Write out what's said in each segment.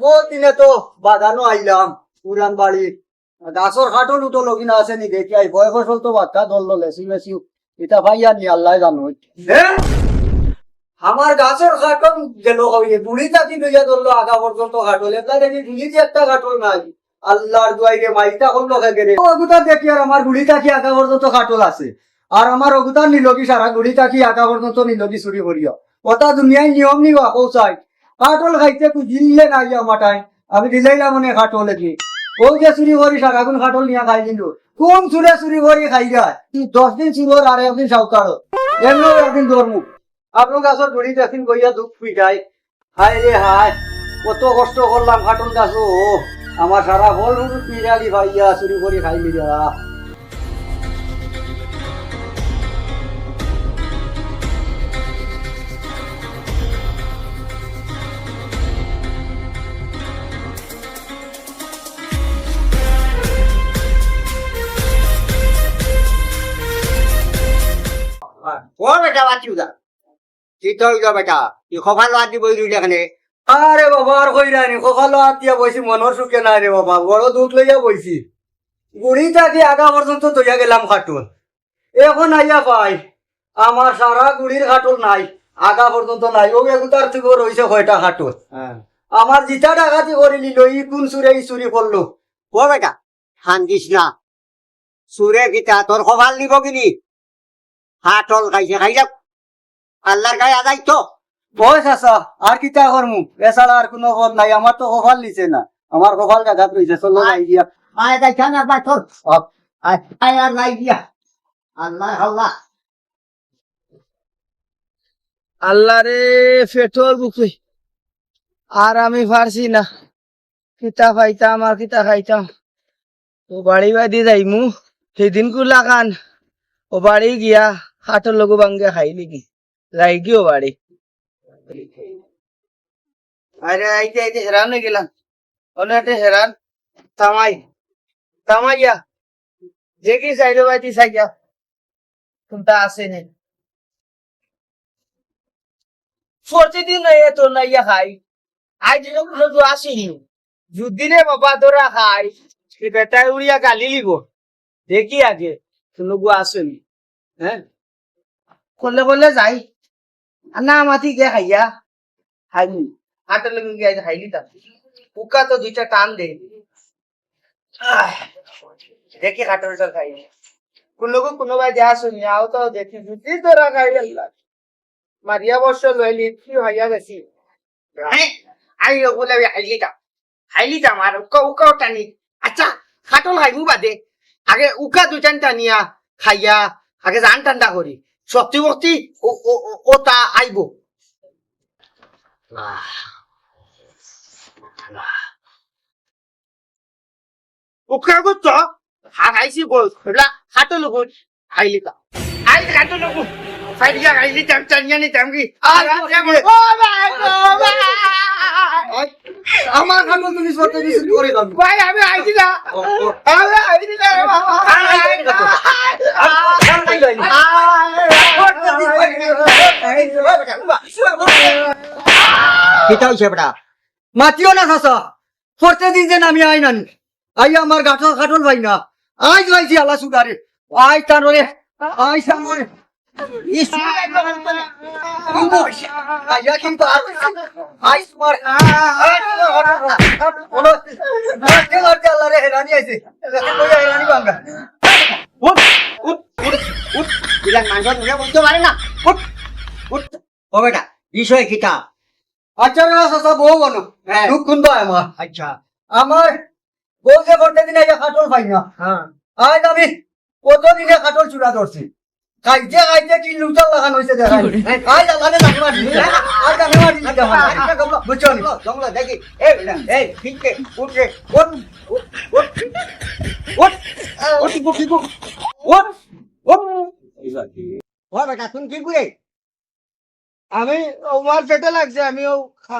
বহুত দিনে তো বাগানো আইলাম, পুরান বাড়ি গাছর খাটো লুটো লগিনা আছে নি দেখি আই বয় ফসল তো বাচ্চা দল এসি মেসি এটা ভাইয়া নি আল্লাহ জানো আমার গাছর খাটন গেল বুড়ি তাকি লইয়া ধরলো আগা পর্যন্ত খাটল এটা দেখি যে একটা খাটল নাই। আল্লাহর দুয়াইরে কোন লোকে গেলে অগুতা দেখি আর আমার গুড়ি তাকি আগা পর্যন্ত খাটল আছে। আর আমার অগুতার নিলকি সারা গুড়ি তাকি আগা পর্যন্ত নিলকি চুরি করিও ওটা দুনিয়ায় নিয়ম নিবা কৌচাই কাটল খাইতে তুই দিলে না ইয়া মাটাই আমি দিলাইলা মনে কাটল কি ও যে চুরি করি সারাগুন কাটল নিয়া খাই কিন্তু। কোন চুরে চুরি করি খাই যায়? দশ দিন চুরোর আর একদিন সাউকার এমন একদিন ধর্ম আপনার গাছের গুড়ি দেখুন গইয়া দুঃখ পিটাই হায় রে হায়, কত কষ্ট করলাম কাটল গাছ ও আমার সারা বল পিড়ালি ভাইয়া, চুরি করে খাইলি যারা। ও বেটা বাঁচিও যা শীতল যা বেটা তুই খোফা লোয়া দিব এখানে আরে বাবা আর কই রানি কপালো আতিয়া বইছি মনের সুখে নাই রে বাবা বড় দুধ লইয়া বইছি। গুড়ি থাকি আগা পর্যন্ত তৈয়া গেলাম খাটুল। এখন আইয়া পাই আমার সারা গুড়ির খাটুল নাই আগা পর্যন্ত নাই। ও এগুতার থেকে রইছে কয়টা খাটুল? আমার জিতা ডাকাতি করে নিল ই কোন সুরে ই চুরি করল ও বেটা হান্দিস না। সুরে গীতা তোর খোফাল নিব কিনি? হাটল খাইছে খাই যাও। আল্লাহর গায়ে আদায় তো। বয়স আসা আর কিতা করমু? এছাড়া আর কোনো ফল নাই আমার তো কপাল নিছে না। আমার কপাল জাগাত রইছে চলো নাই দিয়া আয় যাই খান আর তোর আয় আয় আর নাই দিয়া আল্লাহ আল্লাহ। আল্লাহ রে পেট্রোল বুকে আর আমি পারছি না। কিতা খাইতাম আর কিতা খাইতাম। ও বাড়ি বাদি যাইমু সেদিন কুলা খান। ও বাড়ি গিয়া হাটের লগু বাঙ্গে খাই কি? যাই গিও বাড়ি। আরে আইতে আইতে হেরান হয়ে গেলাম। অনেক একটা হেরান, তামাই। তামাইয়া দেখি সাইডে বাইতি সাইয়া কোনটা আছে নেই প্রতিদিন এত নাইয়া খাই। আজ কোনো তো আসিনি যুদিনে বাবা তোরা খাই, সে বেটায় উড়িয়া গালি লিব দেখি আগে, কোনো আসেনি হ্যাঁ করলে করলে যাই। না মাতি গে খাইয়া খাইনি হাটের লগে গিয়ে খাইলি তা। উকা তো দুইটা টান দে। দেখি হাটের টান খাইনি কোন লোক কোনোবাই দেয়া শুনি, আও তো দেখি যদি তোরা খাই আল্লাহ। মারিয়া বর্ষ লইলি, কি হইয়া গেছি? আই বলে হাইলিটা হাইলিটা আমার উকা উকাও টানি আচ্ছা খাটল খাইমু বাদে। আগে উকা দুটান টানিয়া খাইয়া, আগে জান ঠান্ডা করি। শক্তিমতি ও তা আইব। উখা গুচ্ছ হারাইছি বল খোলা হাতো লগুন আইলি কা। আইলি হাতো লগুন ফাইলিয়া আইলি টাম টানিয়ানি টাম কি আর আমার খানো জিনিস পত্র কিছু করে দাও। ভাই আমি আইছি না। আমি আইছি না। কিতা হইছে বেটা মাতিও না খাসা ফরতে দিন যে নামি আই নানি আই আমার গাঠো খাটল ভাই না আই যাইছি আল্লাহ সুগারে আই তানরে আই সামরে হেরানি আইছে হেরানি বাঙ্গা উঠ বিলান মাংস ধরে বলতে পারে না উঠ উঠ ও বেটা বিষয় কিতা আচ্ছা খাসা বউ বনো হ্যাঁ। দুঃখ খুনবা আমার আচ্ছা আমার বউ যে করতে দিন আইয়া খাটল পাই না হ্যাঁ আজ আমি কত দিনে খাটল চূড়া ধরছি খাইতে খাইতে কি লুচাল লাগানো হয়েছে দেখাই আজ আলাদা লাগানো মারি আজ আমি মারি বুঝছ জঙ্গল দেখি এই এই ফিকে উঠ উঠ উঠ উঠ উঠ উঠ উঠ উঠ আমি আমার পেটে লাগছে আমি ও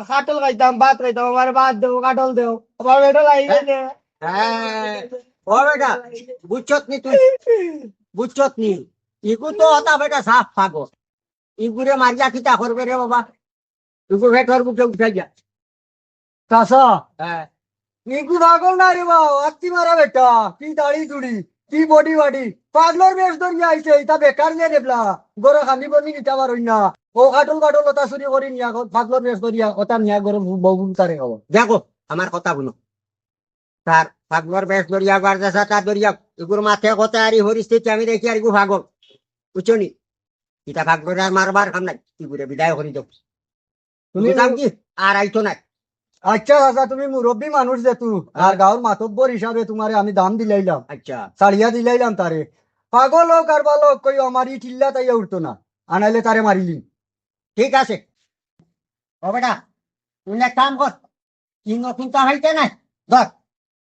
খাটল খাইতাম ভাত খাইতাম আমার ভাত দেও কাটল দেও আমার পেটে লাগি হ্যাঁ। ও বেটা বুঝছত নি তুই? বুঝছত নি? ইগু তো হতা বেটা সাফ পাগল। ইগুরে মারিয়া কিতা করবে রে বাবা? ইগু ভেটর বুকে উঠাই যা কাসা হ্যাঁ। নিকু পাগল না রে বাবা আত্মি মারা বেটা কি দাড়ি দুড়ি কি বডি বাডি। পাগলর বেশ ধরিয়া আইছে ইতা বেকার নিয়ে রেবলা গরো খানি বনি নিতে পারই না ও কাটল কাটল ওটা চুরি করি নিয়া পাগলর বেশ ধরিয়া ওটা নিয়া গরো বহু তারে দেখো আমার কথা শুনো। তার পাগলর বেশ তার দরিয়া এগুর মাথে কথা আর এই পরিস্থিতি আমি দেখি আর ইগু পাগল বুঝছ নি ইটা পাগলর আর মারবার কাম নাই ইগুরে বিদায় করি দাও তুমি কাম কি? আর আইতো নাই। আচ্ছা চাচা তুমি মুরব্বী মানুষ যেতু আর গাঁৱৰ মাতব্বর হিসাবে তোমারে আমি দাম দিলাইলাম আচ্ছা। সারিয়া দিলাইলাম তারে পাগল হোক আর হোক, কই আমার ই ঠিল্লা তাইয়া উঠতো না। আনাইলে তারে মারিলি। ঠিক আছে? ও বেটা, তুই এক কাম কর কি নতুন তা হইতে নাই? ধর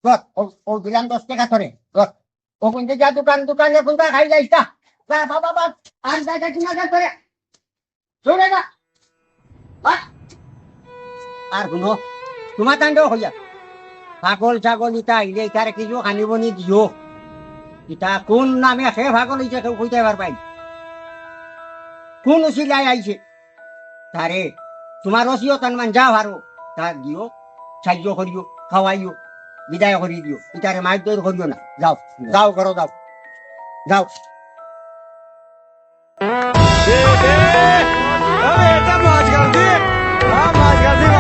ধর, ও- দিলাম দশ টাকা ধরে, ধর। ও কিন্তু যা দোকান, দোকানে কোনটা খাই যাইস না বাবা বাবা আর জায়গা কিনা যা করে। শুনে না! আর শুনো, তোমার তান্ড হইয়া, পাগল ছাগল ইটা আইলে ইটারে কিছু আনিব নি দিও। ইটা কোন নামে সে পাগল হইছে কেউ কইতে পার পাই কোন উচিলাই আইছে? তারে তোমার রসিও তানমান যা ভারো, তা দিও সাহায্য করিও, খাওয়াইও, বিদায় করি দিও। ইটারে মাইক দৌড় করিও না। যাও যাও করো যাও। যাও। এটা মাছ মাছ গাছি